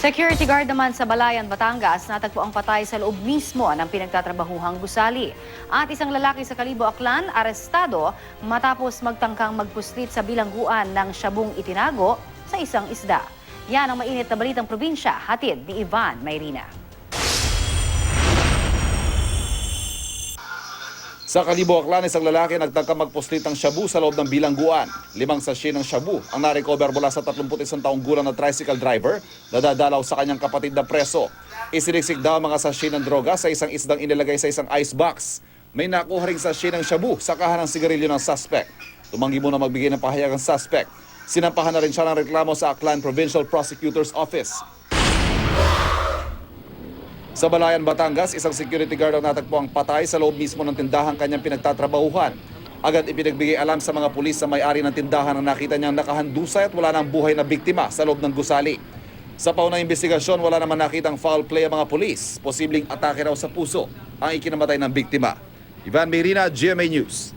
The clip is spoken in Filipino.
Security guard naman sa Balayan, Batangas, natagpo ang patay sa loob mismo ng pinagtatrabahuhang gusali. At isang lalaki sa Kalibo, Aklan, arestado matapos magtangkang magpuslit sa bilangguan ng syabong itinago sa isang isda. Yan ang mainit na balitang probinsya, hatid ni Ivan Mayrina. Sa Kalibo, Aklan, isang lalaki nagtangka magpuslit ng shabu sa loob ng bilangguan. Limang sachet ng shabu ang narecover mula sa 31 taong gulang na tricycle driver na dadalaw sa kanyang kapatid na preso. Isiniksik daw mga sachet ng droga sa isang isdang inilagay sa isang ice box. May nakuha ring sachet ng shabu sa kahan ng sigarilyo ng suspect. Tumanggi muna magbigay ng pahayag ang suspect. Sinampahan na rin siya ng reklamo sa Aklan Provincial Prosecutor's Office. Sa Balayan, Batangas, isang security guard ang natagpo ang patay sa loob mismo ng tindahan kanyang pinagtatrabahuhan. Agad ipinagbigay alam sa mga pulis sa may-ari ng tindahan na nakita niyang nakahandusay at wala ng buhay na biktima sa loob ng gusali. Sa paunang investigasyon, wala naman nakitang foul play ang mga pulis. Posibleng atake raw sa puso ang ikinamatay ng biktima. Ivan Merina, GMA News.